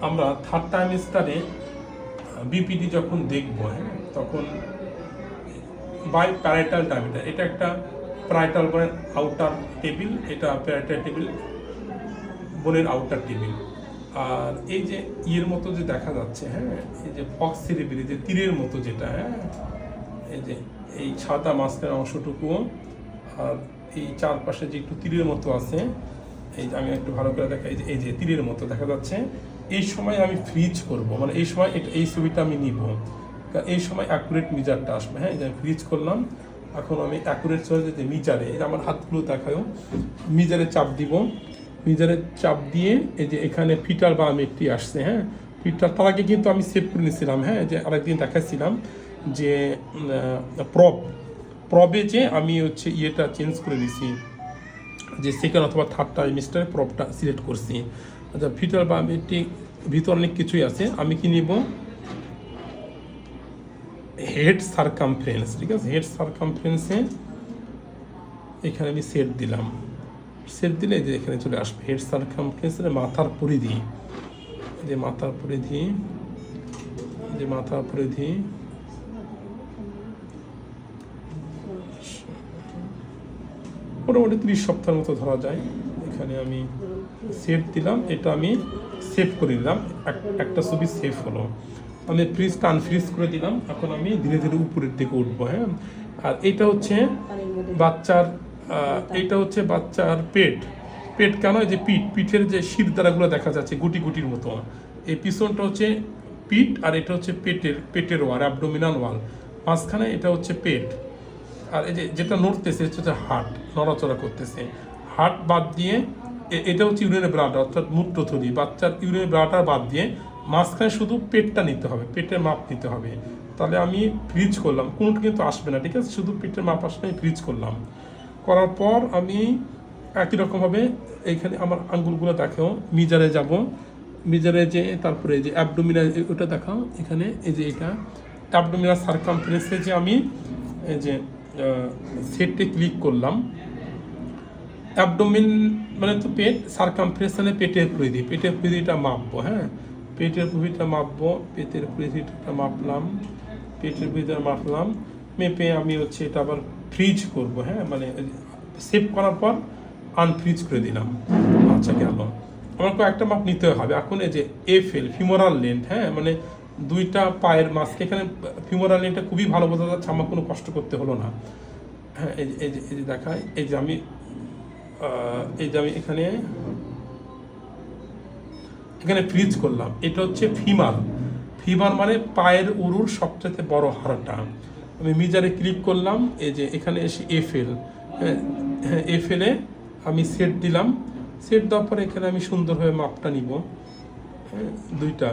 আমরা third টাইমিস্টারে BPD যখন দেখব হ্যাঁ তখন বাই প্যারাইটাল ডায়ামিটার এটা একটা প্যারাইটাল মানে আউটার টেবিল এটা প্যারাইটাল টেবিল বোনের আউটার টেবিল আর এই যে ইয়ের মতো যে দেখা যাচ্ছে হ্যাঁ এই যে ফক্স সিরিবিলি যে তীরের মতো যেটা হ্যাঁ এই যে এই ছাতা মাঝখানে অংশটুকুও আর এই চারপাশে যে একটু তীরের মতো আছে, এই আমি একটু ভালো করে দেখা এই যে তীরের মতো দেখা যাচ্ছে এই সময় আমি ফ্রিজ করব। মানে এই সময় এটা এই ছবিটা আমি নিব। কারণ এই সময় অ্যাকুরেট মিজারটা আসবে। হ্যাঁ যে ফ্রিজ করলাম। এখন আমি অ্যাকুরেট চলে যেতে মিজারে যে আমার হাতগুলো দেখায়ও মিজারে চাপ দিব। মিজারে চাপ দিয়ে এই যে এখানে ফিটার বা মেটটি আসছে। হ্যাঁ ফিটার তার আগে কিন্তু আমি সেভ করে নিয়েছিলাম। হ্যাঁ যে আরেকদিন দেখাচ্ছিলাম যে প্রপ প্রবে যে আমি হচ্ছে ইয়েটা চেঞ্জ করে নিয়েছি যে সেকেন্ড অথবা থার্ড টাইমিস্টারে প্রপটা সিলেক্ট করছি। আচ্ছা ফিটার বা মেটটি ভিতর অনেক কিছুই আছে। আমি কি নিব? হেড সারকামফারেন্স ঠিক আছে? হেড সারকামফারেন্সে এখানে আমি সেট দিলাম। সেট দিলে যে এখানে চলে আসবে। হেড সারকামফারেন্সের মাথার পরিধি। যে মাথার পরিধি যে মাথার পরিধি। মোটামুটি ত্রিশ সপ্তাহের মতো ধরা যায়। এখানে আমি সেভ দিলাম, এটা আমি সেভ করে দিলাম। এক- একটা ছবি সেভ হলো। আমি ফ্রিজটা আনফ্রিজ করে দিলাম। এখন আমি ধীরে ধীরে উপরের দিকে উঠবো হ্যাঁ? আর এটা হচ্ছে বাচ্চার এটা হচ্ছে বাচ্চার পেট। পেট কেন? যে পিঠ, পিঠের যে শির দ্বারাগুলো দেখা যাচ্ছে গুটি গুটির মতো। এই পিছনটা হচ্ছে পিঠ আর এটা হচ্ছে পেটের পেটের ওয়াল অ্যাবডোমিনাল ওয়াল মাঝখানে এটা হচ্ছে পেট। আর এই যে যেটা নড়তেছে, এটা হচ্ছে হার্ট নড়াচড়া করতেছে। হার্ট বাদ দিয়ে এটা হচ্ছে ইউরিনের ব্লাড অর্থাৎ মূত্রথলি বাচ্চার ইউরিনের ব্লাডার বাদ দিয়ে মাঝখানে শুধু পেটটা নিতে হবে, পেটের মাপ নিতে হবে। তাহলে আমি ফ্রিজ করলাম, কোনোটা কিন্তু আসবে না, ঠিক আছে? শুধু পেটের মাপ আসলে আমি ফ্রিজ করলাম। করার পর আমি একই রকমভাবে এইখানে আমার আঙ্গুলগুলো দেখাও, মিজারে যাব। মিজারে যে, তারপরে যে অ্যাবডোমিনাল ওটা দেখাও। এখানে এই যে এটা অ্যাবডোমিনাল সার্কামফারেন্সে যে আমি, এই যে সেটে ক্লিক করলাম। অ্যাবডোমিন মানে তো পেট সার্কামফ্রেশনে পেটের পরিধি। পেটের পরিধিটা মাপবো হ্যাঁ? পেটের পরিধিটা মাপবো, পেটের পরিধিটা মাপলাম, পেটের পরিধিটা মাপলাম, মেপে আমি হচ্ছে এটা আবার ফ্রিজ করব হ্যাঁ? মানে সেভ করার পর আনফ্রিজ করে দিলাম। আচ্ছা গেল। আমার কয়েকটা মাপ নিতে হবে। এখন এই যে এফএল ফিমোরাল লেন্থ হ্যাঁ? মানে দুইটা পায়ের মাঝকে এখানে ফিমোরাল লেন্থটা খুবই ভালো বোঝা যাচ্ছে, আমার কোনো কষ্ট করতে হলো না। হ্যাঁ এই যে এই যে দেখায় এই যে আমি এই যে আমি এখানে এখানে ফ্রিজ করলাম। এটা হচ্ছে ফিমার ফিমার মানে পায়ের উরুর সবচেয়ে বড় হাড়টা। আমি মিজারে ক্লিক করলাম এই যে এখানে এসে এফএল হ্যাঁ এফএলে আমি সেট দিলাম। সেট দেওয়ার পরে এখানে আমি সুন্দরভাবে মাপটা নিব। হ্যাঁ, দুইটা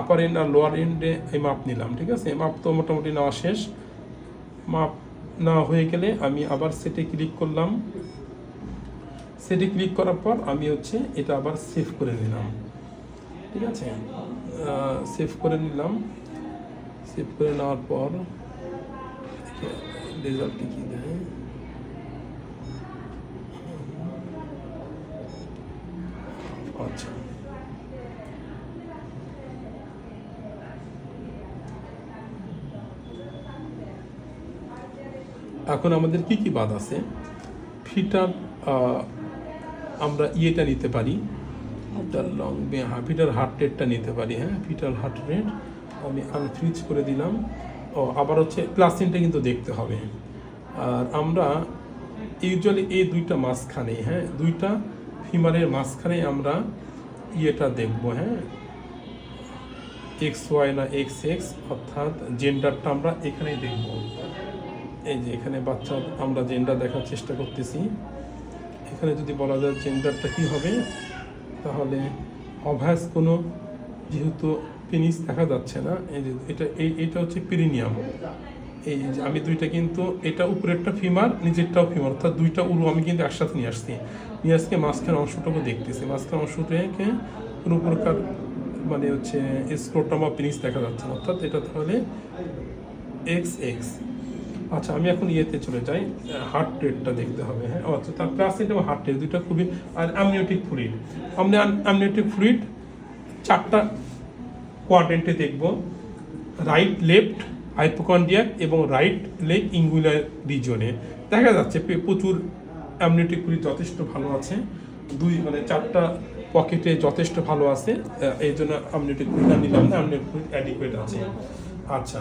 আপার এন্ড আর লোয়ার এন্ডে এই মাপ নিলাম ঠিক আছে? মাপ তো মোটামুটি নেওয়া শেষ। মাপ না হয়ে গেলে আমি আবার সেটে ক্লিক করলাম। সেটে ক্লিক করার পর আমি হচ্ছে এটা আবার সেভ করে নিলাম। ঠিক আছে? সেভ করে নিলাম। সেভ করে নেওয়ার পর রেজাল্টটি কী দেয়? আচ্ছা। এখন আমাদের কি কি বাদ আছে? ফিটার আমরা ইয়েটা নিতে পারি। ফিটার লং ফিটার হার্ট রেটটা নিতে পারি হ্যাঁ ফিটার হার্ট রেট আমি আনফ্রিজ করে দিলাম। ও, আবার হচ্ছে প্লাসিনটা কিন্তু দেখতে হবে। আর আমরা ইউজুয়ালি এই দুইটা মাঝখানে হ্যাঁ দুইটা ফিমারের মাঝখানে আমরা ইয়েটা দেখব হ্যাঁ। এক্স ওয়াই না এক্স এক্স অর্থাৎ জেন্ডারটা আমরা এখানেই দেখব। এই যে এখানে বাচ্চা আমরা জেন্ডার দেখার চেষ্টা করতেছি। এখানে যদি বলা যায় জেন্ডারটা কী হবে, তাহলে অভ্যাস কোনো যেহেতু পেনিস দেখা যাচ্ছে না এটা, এই, এটা হচ্ছে পিরিনিয়াম এই আমি দুইটা কিন্তু, এটা উপরেরটা ফিমার নিচেরটাও ফিমার অর্থাৎ দুইটা উরু আমি কিন্তু একসাথে নিয়ে আসছি। নিয়ে আজকে মাঝখানে অংশটাকে দেখতেছি। মাঝখানে অংশটাকে কোনো প্রকার মানে হচ্ছে স্ক্রোটাম বা পেনিস দেখা যাচ্ছে না। অর্থাৎ এটা তাহলে এক্স এক্স আচ্ছা আমি এখন ইয়েতে চলে যাই। হার্ট রেটটা দেখতে হবে হ্যাঁ? আচ্ছা তার প্লাস এবং হার্ট রেট দুইটা খুবই, আর অ্যামনিওটিক ফ্লুইড আপনি অ্যামনিওটিক ফ্লুইড চারটা কোয়াড্রেন্টে দেখব। রাইট লেফট হাইপোকন্ডিয়াক এবং রাইট লেগ ইঙ্গুলার রিজনে দেখা যাচ্ছে প্রচুর অ্যামনিটিকগুলি যথেষ্ট ভালো আছে। দুই মানে চারটা পকেটে যথেষ্ট ভালো আছে। এই জন্য অ্যামনিটিকগুলিটা নিলাম না অ্যামনিটিক অ্যাডিকুয়েট আছে। আচ্ছা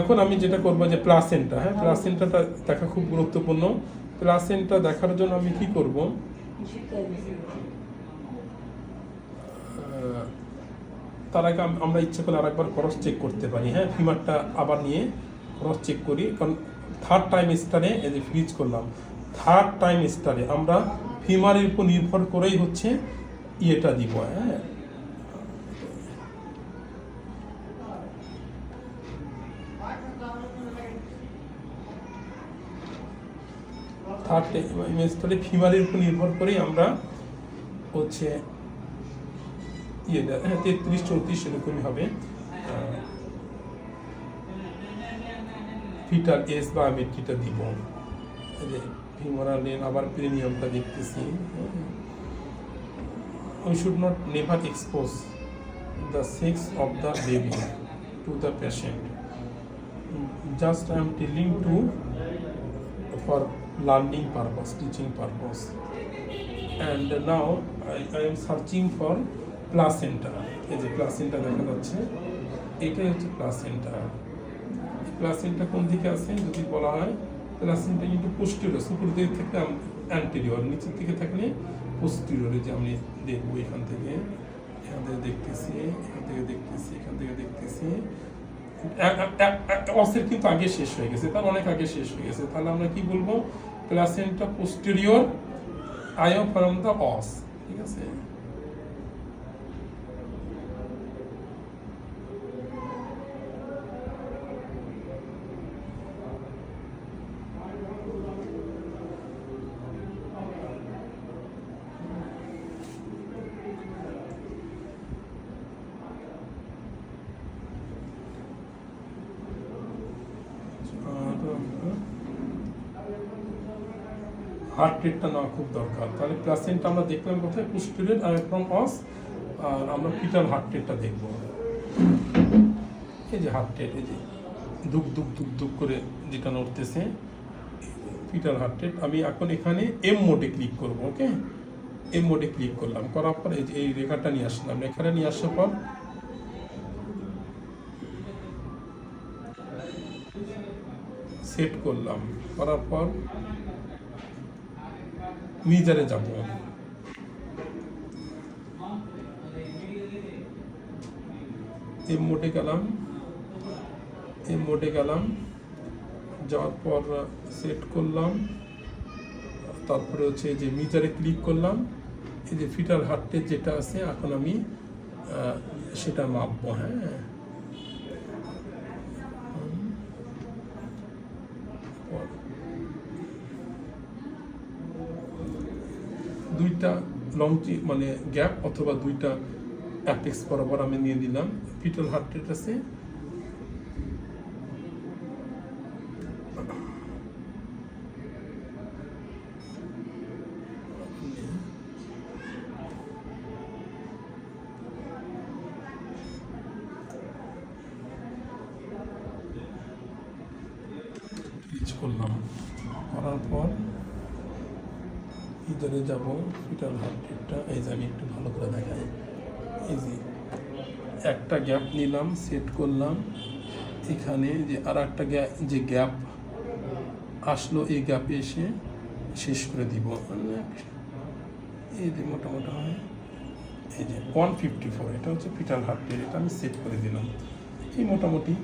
এখন আমি যেটা করব যে প্লাসেন্টা হ্যাঁ? প্লাসেন্টাটা দেখা খুব গুরুত্বপূর্ণ। প্লাসেন্টা দেখার জন্য আমি কি করব? তার আগে আমরা ইচ্ছে করলে আরেকবার ক্রস চেক করতে পারি হ্যাঁ? ফিমারটা আবার নিয়ে ক্রস চেক করি, কারণ থার্ড টাইম স্টারে এই যে ফ্রিজ করলাম থার্ড টাইম স্টারে আমরা ফিমারের উপর নির্ভর করেই হচ্ছে ইয়েটা দিব হ্যাঁ? থার্ড স্তরে ফিমারের উপর নির্ভর করেই আমরা হচ্ছে ইয়েটা হ্যাঁ তেত্রিশ, চৌত্রিশ এরকমই হবে। ফিটার এস বা মেট্রিটা দিব। ফিমোরাল লেন আবার প্রিমিয়ামটা দেখতেছি। We should not never expose the sex of the baby to the patient just I am telling to for learning purpose, teaching purpose. And now I, I am searching for placenta. এই যে placenta দেখা যাচ্ছে এটাই হচ্ছে placenta placenta কোন দিকে আছে যদি বলা হয় প্লাসেন্টা কিন্তু পোস্টেরিয়র সুপুর দিকে থাকলে অ্যান্টেরিয়র নিচের দিকে থাকলে পোস্টেরিয়রে যে আমি দেখব এখান থেকে এখান থেকে দেখতেছি এখান থেকে দেখতেছি এখান থেকে দেখতেছি অসের কিন্তু আগে শেষ হয়ে গেছে, তার অনেক আগে শেষ হয়ে গেছে। তাহলে আমরা কি বলব? প্লাসেন্টা পোস্টেরিয়র আয়ো ফ্রম দ্য অস ঠিক আছে? হার্ট রেটটা নেওয়া খুব দরকার। তাহলে প্লাসেন্টা আমরা দেখলাম কোথায়? পোস্টেরিয়র ফ্রম অস আর আমরা পিটার হার্ট রেটটা দেখব। এই যে হার্ট রেট এই যে দুক দুক দুক দুক করে যেটা নড়তেছে পিটার হার্ট রেট আমি এখন এখানে এম মোডে ক্লিক করব ওকে এম মোডে ক্লিক করলাম, করার পর এই যে, এই রেখাটা নিয়ে আসলাম। এখানে নিয়ে আসার পর সেট করলাম। করার পর মিজারে যাব এম মোটে গেলাম। এম মোটে গেলাম। যাওয়ার পর সেট করলাম। তারপরে হচ্ছে যে মিটারে ক্লিক করলাম। এই যে ফিটার হার্টের যেটা আছে, এখন আমি সেটা মাপবো হ্যাঁ। দুইটা লং মানে গ্যাপ অথবা দুইটা অ্যাপেক্স বরাবর আমি নিয়ে দিলাম ফিটাল হার্ট রেট আছে। করলাম। করার পর ইদারে যাব ফিটাল হার্ট রেটটা এই যে আমি একটু ভালো করে দেখাই। যে একটা গ্যাপ নিলাম সেট করলাম। এখানে যে আর একটা যে গ্যাপ আসলো, এই গ্যাপে এসে শেষ করে দিব। এই যে মোটামুটি হয়। এই যে ওয়ান ফিফটি ফোর এটা হচ্ছে ফিটাল হার্ট এটা আমি সেট করে দিলাম। এই মোটামুটি